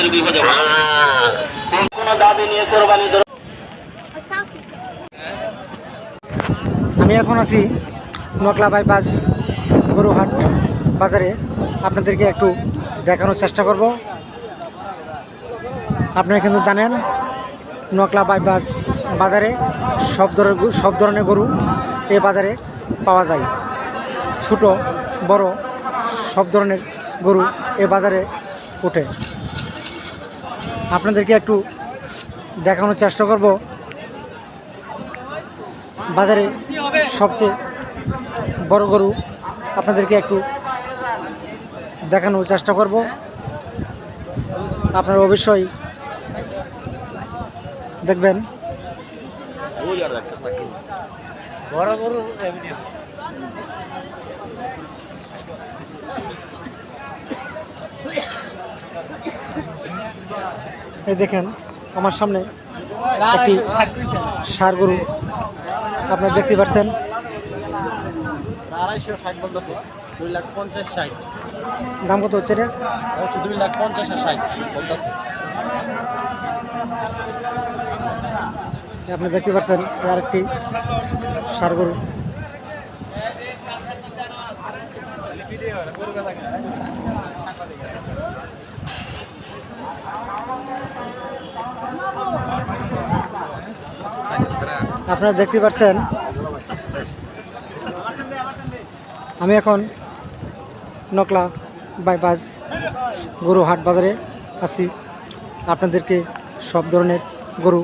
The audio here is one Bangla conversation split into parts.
আপনাদের বিপদে কোন দাবি নিয়ে কোরবানি আমি এখন আছি নকলা বাইপাস গরুহাট বাজারে। আপনাদেরকে একটু দেখানোর চেষ্টা করব। আপনারা কিন্তু জানেন, নকলা বাইপাস বাজারে সব ধরনের সব ধরনের গরু এ বাজারে পাওয়া যায়। ছোট, বড় সব ধরনের গরু এ বাজারে ওঠে। আপনাদেরকে একটু দেখানোর চেষ্টা করব। বাজারে সবচেয়ে বড় গরু আপনাদেরকে একটু দেখানোর চেষ্টা করব। আপনারা অবশ্যই দেখবেন। বড় গরু এই দেখেন আমার সামনে একটি সার গরু। আপনারা দেখতে পাচ্ছেন। আড়াইশো ষাট বলতেছে দুই লাখ পঞ্চাশ ষাট দাম কত হচ্ছে রে হচ্ছে দুই লাখ পঞ্চাশ আর ষাট বলতেছে। আপনি দেখতে পাচ্ছেন আর একটি সার গরু। আপনারা দেখতে পাচ্ছেন, আমি এখন নকলা বাইপাস গরু হাট বাজারে আছি। আপনাদেরকে সব ধরনের গরু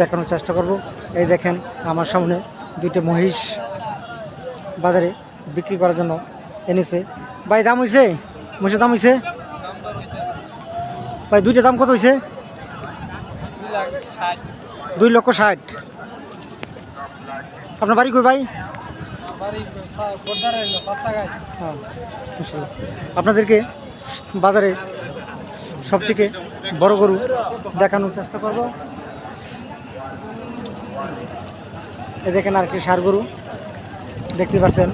দেখানোর চেষ্টা করব। এই দেখেন, আমার সামনে দুইটা মহিষ বাজারে বিক্রি করার জন্য এনেছে। ভাই, দাম হয়েছে মহিষের দাম হয়েছে ভাই, দুইটা দাম কত হয়েছে দুই লক্ষ ষাট। আপনার বাড়ি কই ভাই? হ্যাঁ। আপনাদেরকে বাজারে সবথেকে বড় গরু দেখানোর চেষ্টা করব। এ দেখেন আর একটি সার গরু, দেখতে পাচ্ছেন।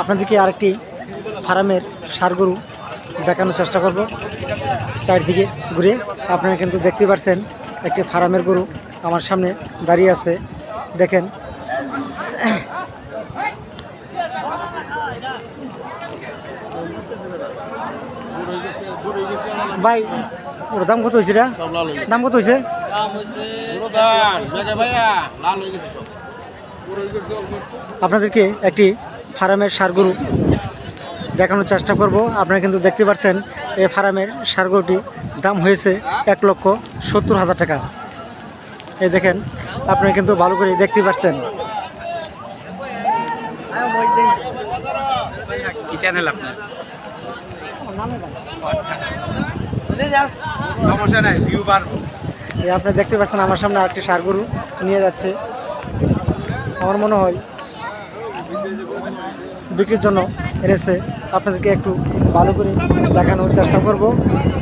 আপনাদেরকে আরেকটি ফার্মের সার গরু দেখানোর চেষ্টা করব। চারদিকে ঘুরে আপনারা কিন্তু দেখতে পাচ্ছেন একটি ফার্মের গরু আমার সামনে দাঁড়িয়ে আছে। দেখেন। ভাই ওর দাম কত হয়েছে রে? হয়ে দাম কত হয়েছে? দাম হয়েছে পুরো দাম। মেঘা ভাইয়া লাল হয়ে গেছে সব। আপনাদেরকে একটি ফার্মের সার গরু দেখানোর চেষ্টা করব। আপনারা কিন্তু দেখতে পাচ্ছেন এই ফার্মের সার গরুটি দাম হয়েছে এক লক্ষ সত্তর হাজার টাকা। এই দেখেন আপনারা কিন্তু ভালো করে দেখতে পাচ্ছেন। কি চ্যানেল আপনার? সমস্যা আপনারা দেখতে পাচ্ছেন আমার সামনে আরেকটি সার গরু নিয়ে যাচ্ছে। আমার মনে হয় বিক্রির জন্য এনেছে। আপনাদেরকে একটু ভালো করে দেখানোর চেষ্টা করব।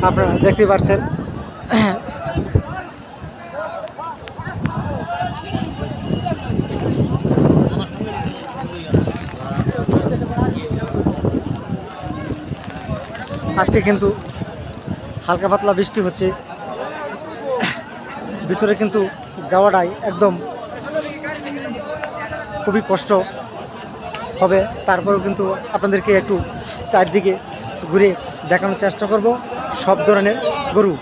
আপনারা দেখতে পাচ্ছেন। আজকে কিন্তু হালকা পাতলা বৃষ্টি হচ্ছে। ভিতরে কিন্তু যাওয়াটাই একদম খুবই কষ্ট হবে। তারপরেও কিন্তু আপনাদেরকে একটু চারদিকে ঘুরে দেখানোর চেষ্টা করব। সব ধরনের গরু।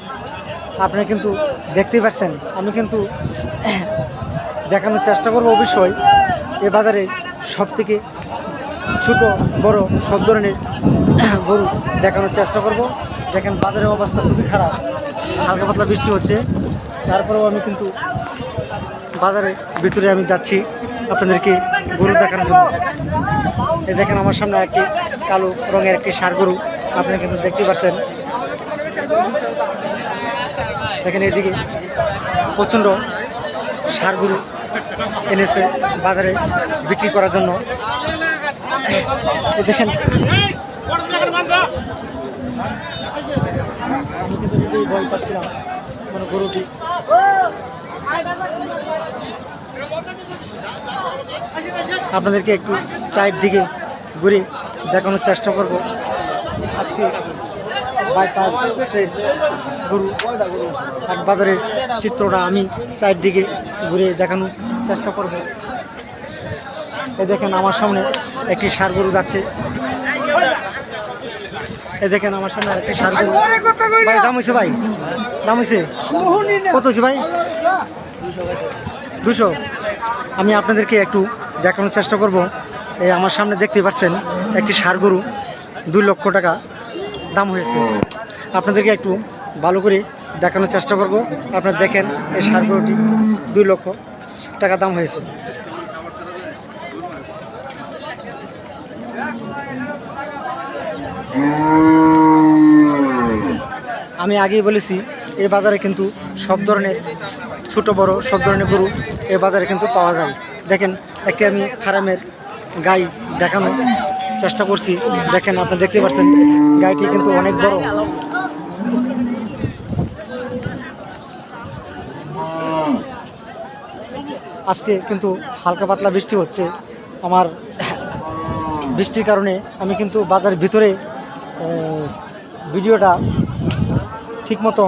আপনারা কিন্তু দেখতেই পাচ্ছেন আমি কিন্তু দেখানোর চেষ্টা করব অবশ্যই। এ বাজারে সব থেকে ছোটো, বড় সব ধরনের গরু দেখানোর চেষ্টা করব। দেখেন বাজারের অবস্থা খুবই খারাপ। হালকা পাতলা বৃষ্টি হচ্ছে। তারপরেও আমি কিন্তু বাজারের ভিতরে আমি যাচ্ছি আপনাদেরকে গরু দেখানোর জন্য। এই দেখেন আমার সামনে একটি কালো রঙের একটি সার গরু। আপনি কিন্তু দেখতে পাচ্ছেন দেখেন এদিকে প্রচণ্ড সার গরু এনেছে বাজারে বিক্রি করার জন্য। দেখেন ভয় মানে গরুটি আপনাদেরকে একটু চায়ের দিকে ঘুরে দেখানোর চেষ্টা করব। আজকে গরু হাট বাজারের চিত্রটা আমি চায়ের দিকে ঘুরে দেখানোর চেষ্টা করব। এই দেখেন আমার সামনে একটি সার গরু যাচ্ছে। এই দেখেন আমার সামনে একটি সার গরু। ভাই দাম হয়েছে ভাই? দাম হয়েছে কত হয়েছে ভাই? দুশো। আমি আপনাদেরকে একটু দেখানোর চেষ্টা করব। এই আমার সামনে দেখতে পাচ্ছেন একটি সার গরু দুই লক্ষ টাকা দাম হয়েছে। আপনাদেরকে একটু ভালো করে দেখানোর চেষ্টা করব। আপনারা দেখেন এই সার গরুটি দুই লক্ষ টাকা দাম হয়েছে। আমি আগেই বলেছি, এই বাজারে কিন্তু সব ধরনের ছোট, বড় সব ধরনের গরু এই বাজারে কিন্তু পাওয়া যায়। দেখেন একটি আমি ফার্মের গাই দেখানোর চেষ্টা করছি। দেখেন, আপনি দেখতে পাচ্ছেন, গাইটি কিন্তু অনেক বড়। আজকে কিন্তু হালকা পাতলা বৃষ্টি হচ্ছে। আমার বৃষ্টির কারণে আমি কিন্তু বাজারের ভিতরে ভিডিওটা ঠিকমতো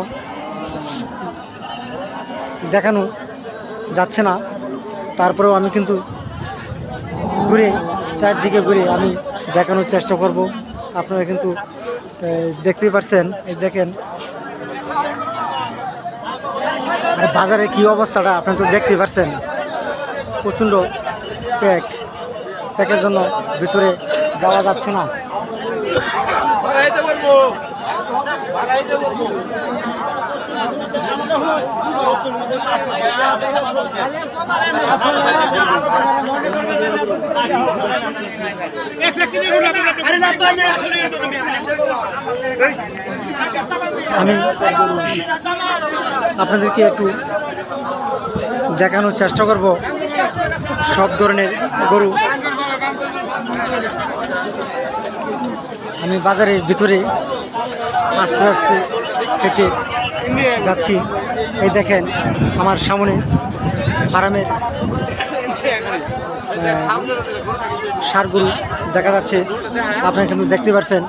দেখানো যাচ্ছে না। তারপরেও আমি কিন্তু ঘুরে, চারদিকে ঘুরে আমি দেখানোর চেষ্টা করব। আপনারা কিন্তু দেখতেই পাচ্ছেন এই দেখেন। আর বাজারে কি অবস্থাটা আপনারা তো দেখতেই পারছেন। প্রচণ্ড প্যাক। প্যাকের জন্য ভিতরে যাওয়া যাচ্ছে না। আমি আপনাদেরকে একটু দেখানোর চেষ্টা করব। সব ধরনের গরু। আমি বাজারের ভিতরে আস্তে আস্তে হেঁটে যাচ্ছি। এই দেখেন আমার সামনে আরামের সার গরু দেখা যাচ্ছে। আপনারা কিন্তু দেখতে পাচ্ছেন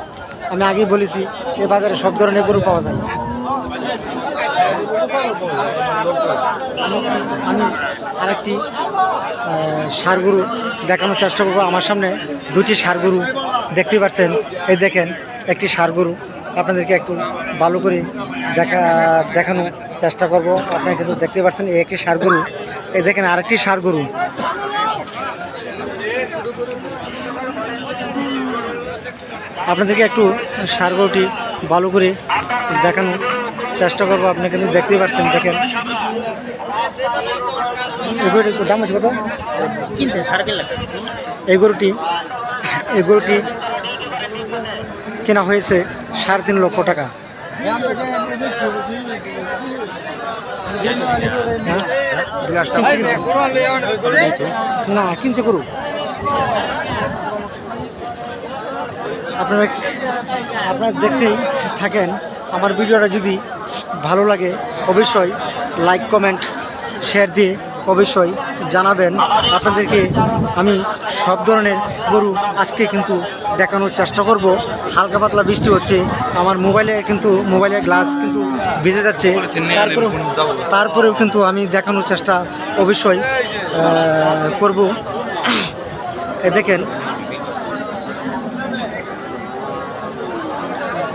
আমি আগেই বলেছি এ বাজারে সব ধরনের গরু পাওয়া যায়। আমি- আরেকটি আহ, ষাঁড় গরু দেখানোর চেষ্টা করব। আমার সামনে দুটি ষাঁড় গরু দেখতে পাচ্ছেন এই দেখেন একটি ষাঁড় গরু আপনাদেরকে একটু ভালো করে দেখা দেখানোর চেষ্টা করব। আপনারা কিন্তু দেখতে পাচ্ছেন এই একটি সার গরু। এই দেখেন আরেকটি সার গরু। আপনাদেরকে একটু ষাঁড় গরুটি ভালো করে দেখানোর চেষ্টা করব। আপনি কিন্তু দেখতেই পাচ্ছেন দেখেন। এই গরুটির দাম আছে কত? কিনছে সাড়ে তিন লাখ এই গরুটি এই গরুটি কেনা হয়েছে সাড়ে তিন লক্ষ টাকা? না, কিনছে গরু আপনারা আপনারা দেখতেই থাকেন আমার ভিডিওটা যদি ভালো লাগে, অবশ্যই লাইক কমেন্ট শেয়ার দিয়ে অবশ্যই জানাবেন। আপনাদেরকে আমি সব ধরনের গরু আজকে কিন্তু দেখানোর চেষ্টা করব। হালকা পাতলা বৃষ্টি হচ্ছে, আমার মোবাইলে কিন্তু মোবাইলের গ্লাস কিন্তু ভিজে যাচ্ছে। তারপরেও তারপরেও কিন্তু আমি দেখানোর চেষ্টা অবশ্যই করব। দেখেন।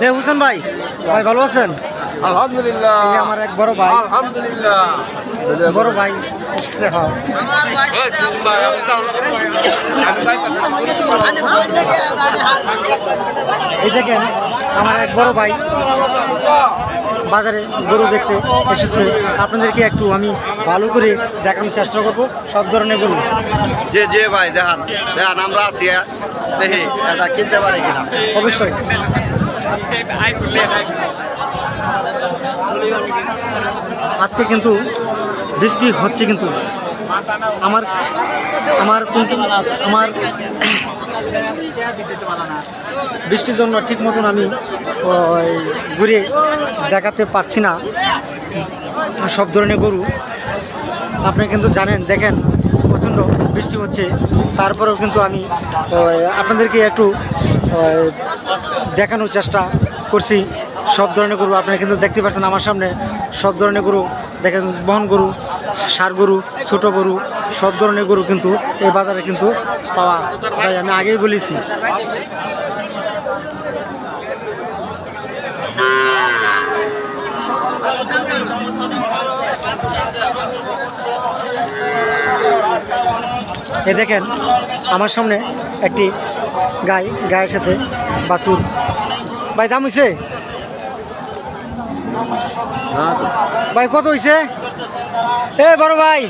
এ হুসেন ভাই ভাই ভালো আছেন? আলহামদুলিল্লাহ। আমার এক বড় ভাই। আলহামদুলিল্লাহ। বড় ভাই হ্যাঁ। এই দেখেন আমার এক বড় ভাই বাজারে গরু দেখতে এসেছে। আপনাদেরকে একটু আমি ভালো করে দেখানোর চেষ্টা করব সব ধরনের গরু। যে যে ভাই দেখান। দেখান আমরা আছি হ্যাঁ। দেখি এটা কিনতে পারি কিনা। অবশ্যই। আজকে কিন্তু বৃষ্টি হচ্ছে কিন্তু। আমার আমার কিন্তু আমার বৃষ্টির জন্য ঠিক মতন আমি ঘুরে দেখাতে পারছি না। সব ধরনের গরু। আপনি কিন্তু জানেন, দেখেন, প্রচণ্ড বৃষ্টি হচ্ছে। তারপরেও কিন্তু আমি আপনাদেরকে একটু দেখানোর চেষ্টা করছি। সব ধরনের গরু আপনারা কিন্তু দেখতে পাচ্ছেন আমার সামনে। সব ধরনের গরু, দেখেন বহন গরু, সার গরু, ছোট গরু, সব ধরনের গরু কিন্তু এই বাজারে কিন্তু পাওয়া যায়। আমি আগেই বলেছি। এ দেখেন, আমার সামনে একটি গাই, গায়ের সাথে বাছুর ভাই দাম হয়েছে ভাই কত হয়েছে এ বড় ভাই।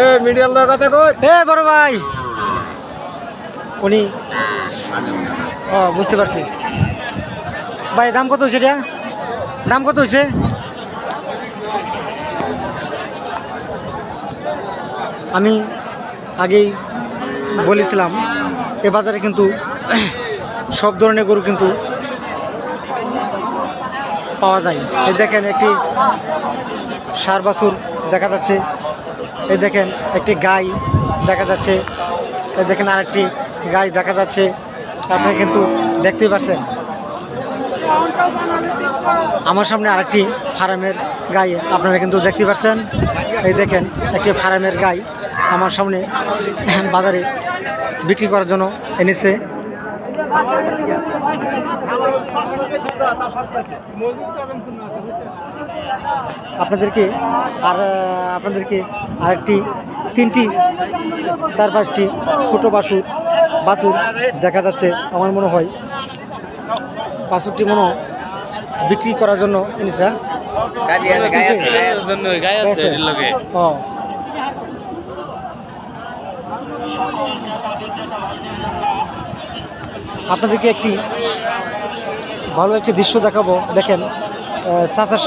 এ মিডিয়াম কথা কই। এ বড় ভাই। উনি ও বুঝতে পারছি। ভাই দাম কত হয়েছে এটা? দাম কত হয়েছে আমি আগেই বলেছিলাম এ বাজারে কিন্তু সব ধরনের গরু কিন্তু পাওয়া যায়। এই দেখেন একটি সার বাছুর দেখা যাচ্ছে। এই দেখেন একটি গাই দেখা যাচ্ছে। এই দেখেন আরেকটি গাই দেখা যাচ্ছে। আপনি কিন্তু দেখতেই পাচ্ছেন আমার সামনে আরেকটি ফার্মের গাই আপনারা কিন্তু দেখতে পাচ্ছেন এই দেখেন একটি ফার্মের গাই আমার সামনে বাজারে বিক্রি করার জন্য এনেছে। আপনাদেরকে আর আপনাদেরকে আরেকটি তিনটি চার পাঁচটি ছোটো বাছুর বাছুর দেখা যাচ্ছে আমার মনে হয়। বাছুরটি মনে হয় বিক্রি করার জন্য এনেছে হ্যাঁ? জন্য গায় আছে আছে। এর লগে ও আপনাদেরকে একটি ভালো একটি দৃশ্য দেখাবো। দেখেন চাচার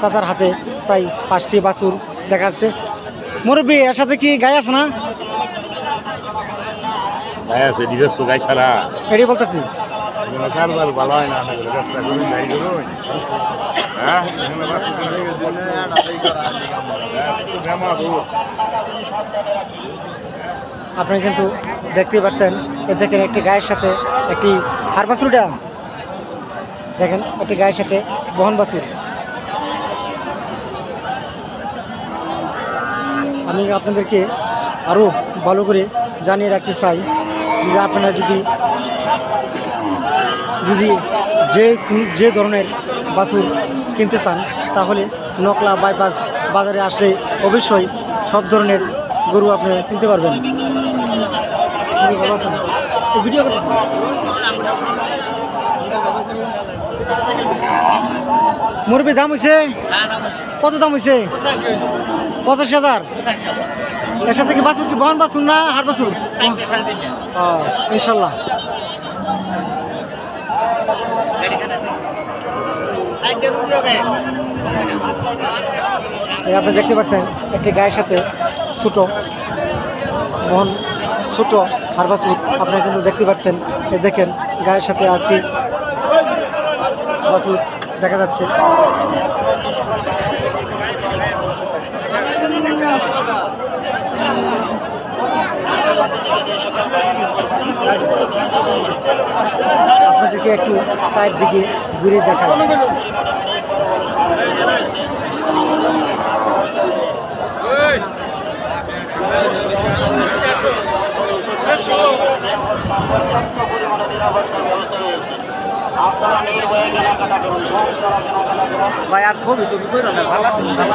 চাচার হাতে প্রায় পাঁচটি বাছুর দেখা যাচ্ছে। মুরব্বী এর সাথে কি গায়ে আছে না? সুগাই বলতেছি। হয় না রাস্তা করে নাই করুন হ্যাঁ এখানে বাস আপনি কিন্তু দেখতেই পাচ্ছেন, এ দেখেন একটি গায়ের সাথে একটি হার বাছুরটা দেখেন, একটি গায়ের সাথে বহন বাছুর। আমি আপনাদেরকে আরও ভালো করে জানিয়ে রাখতে চাই যে আপনারা যদি যদি যে যে ধরনের বাছুর কিনতে চান, তাহলে নকলা বাইপাস বাজারে আসলে অবশ্যই সব ধরনের গরু আপনি কিনতে পারবেন। করতেছেন? দাম হয়েছে কত দাম হয়েছে পঁচাশি হাজার। এর সাথে কি বাসুর কি? বহন বাছুর না হার বাসুর ইনশাল্লাহ। আপনি দেখতে পাচ্ছেন, একটি গায়ের সাথে ছোটো, বহন ছোটো। হারবাসুর আপনারা কিন্তু দেখতে পাচ্ছেন। দেখেন, গায়ের সাথে আরটি বাছুর দেখা যাচ্ছে। আপনাদেরকে একটু সাইড দিকে ঘুরে দেখা ভাই আর ছবি টবি করে না? ভালো ভালো